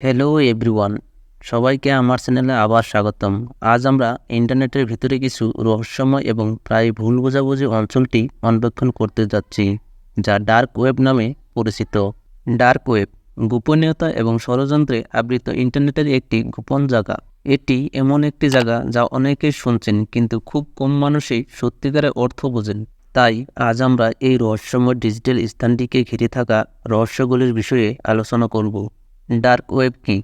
Hello everyone সবাইকে আমার চ্যানেলে আবার স্বাগতম। আজ আমরা ইন্টারনেটের ভিতরে কিছু রহস্যময় এবং প্রায় ভুল বোঝাবুঝি অঞ্চলটি অন্বেষণ করতে যাচ্ছি, যা ডার্ক ওয়েব নামে পরিচিত। ডার্ক ওয়েব, গোপনীয়তা এবং ষড়যন্ত্রে আবৃত ইন্টারনেটের একটি গোপন জায়গা। এটি এমন একটি জায়গা যা অনেকেই শুনছেন কিন্তু খুব কম মানুষই সত্যিকারের অর্থ বোঝেন। তাই আজ আমরা এই রহস্যময় ডিজিটাল স্থানটিকে ঘিরে থাকা রহস্যগুলির বিষয়ে আলোচনা করব। ডার্ক ওয়েব কি?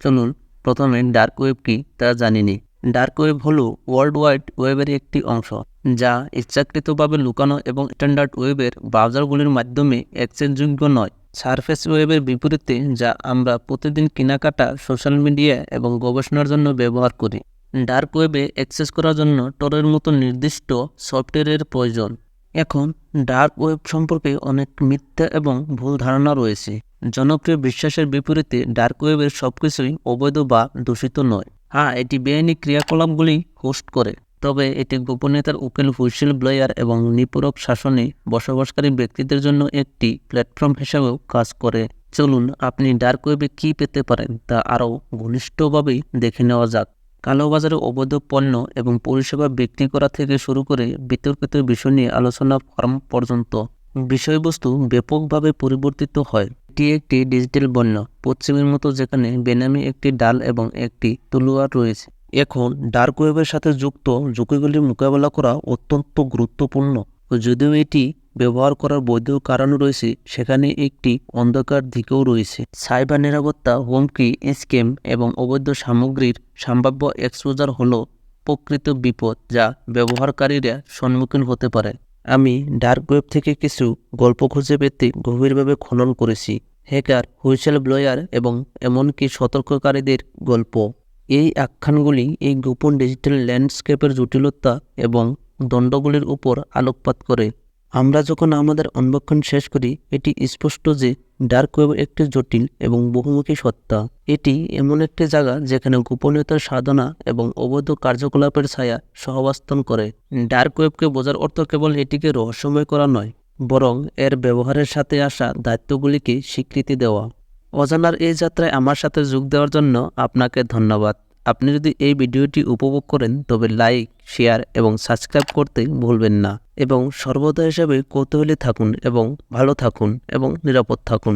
চলুন, প্রথমে ডার্ক ওয়েব কি তা জানিনি ডার্ক ওয়েব হলো ওয়ার্ল্ড ওয়াইড ওয়েবের একটি অংশ, যা ইচ্ছাকৃতভাবে লুকানো এবং স্ট্যান্ডার্ড ওয়েবের ব্রাউজারগুলির মাধ্যমে অ্যাক্সেসযোগ্য নয়। সারফেস ওয়েবের বিপরীতে, যা আমরা প্রতিদিন কেনাকাটা, সোশ্যাল মিডিয়া এবং গবেষণার জন্য ব্যবহার করি। ডার্ক ওয়েবে অ্যাক্সেস করার জন্য টরের মতো নির্দিষ্ট সফটওয়্যারের প্রয়োজন। এখন, ডার্ক ওয়েব সম্পর্কে অনেক মিথ্যা এবং ভুল ধারণা রয়েছে। জনপ্রিয় বিশ্বাসের বিপরীতে ডার্ক ওয়েবের সবকিছুই অবৈধ বা দূষিত নয়। হ্যাঁ এটি বেআইনি ক্রিয়াকলাপগুলি হোস্ট করে, তবে এটি গোপনীয়তার উকিল, হুইসেল ব্লেয়ার এবং নিপূরক শাসনে বসবাসকারী ব্যক্তিদের জন্য একটি প্ল্যাটফর্ম হিসাবেও কাজ করে। চলুন, আপনি ডার্ক ওয়েবে কী পেতে পারেন তা আরও ঘনিষ্ঠভাবেই দেখে নেওয়া যাক। কালোবাজারে অবৈধ পণ্য এবং পরিষেবা বিক্রি করা থেকে শুরু করে বিতর্কিত বিষয় নিয়ে আলোচনা ফর্ম পর্যন্ত বিষয়বস্তু ব্যাপকভাবে পরিবর্তিত হয়। এটি একটি ডিজিটাল বন্য, পশ্চিমের মতো যেখানে বেনামি একটি ডাল এবং একটি তলোয়ার রয়েছে। এখন ডার্ক ওয়েবের সাথে যুক্ত ঝুঁকিগুলি মোকাবেলা করা অত্যন্ত গুরুত্বপূর্ণ। যদিও এটি ব্যবহার করার বৈধ কারণ রয়েছে, সেখানে একটি অন্ধকার দিকেও রয়েছে। সাইবার নিরাপত্তা, হুমকি, স্ক্যাম এবং অবৈধ সামগ্রীর সম্ভাব্য এক্সপোজার হলো প্রকৃত বিপদ যা ব্যবহারকারীরা সম্মুখীন হতে পারে। আমি ডার্ক ওয়েব থেকে কিছু গল্প খুঁজে পেতে গভীরভাবে খনন করেছি। হ্যাকার, হুইসেল ব্লোয়ার এবং এমনকি সতর্ককারীদের গল্প। এই আখ্যানগুলি এই গোপন ডিজিটাল ল্যান্ডস্কেপের জটিলতা এবং দণ্ডগুলির উপর আলোকপাত করে। আমরা যখন আমাদের অন্বেষণ শেষ করি, এটি স্পষ্ট যে ডার্ক ওয়েব একটি জটিল এবং বহুমুখী সত্তা। এটি এমন একটি জায়গা যেখানে গোপনীয়তার সাধনা এবং অবৈধ কার্যকলাপের ছায়া সহাবস্থান করে। ডার্ক ওয়েবকে বোঝার অর্থ কেবল এটিকে রহস্যময় করা নয়, বরং এর ব্যবহারের সাথে আসা দায়িত্বগুলিকে স্বীকৃতি দেওয়া। অজানার এই যাত্রায় আমার সাথে যোগ দেওয়ার জন্য আপনাকে ধন্যবাদ। আপনি যদি এই ভিডিওটি উপভোগ করেন, তবে লাইক, শেয়ার এবং সাবস্ক্রাইব করতে ভুলবেন না। এবং সর্বদা হিসাবে কৌতূহলী থাকুন এবং ভালো থাকুন এবং নিরাপদ থাকুন।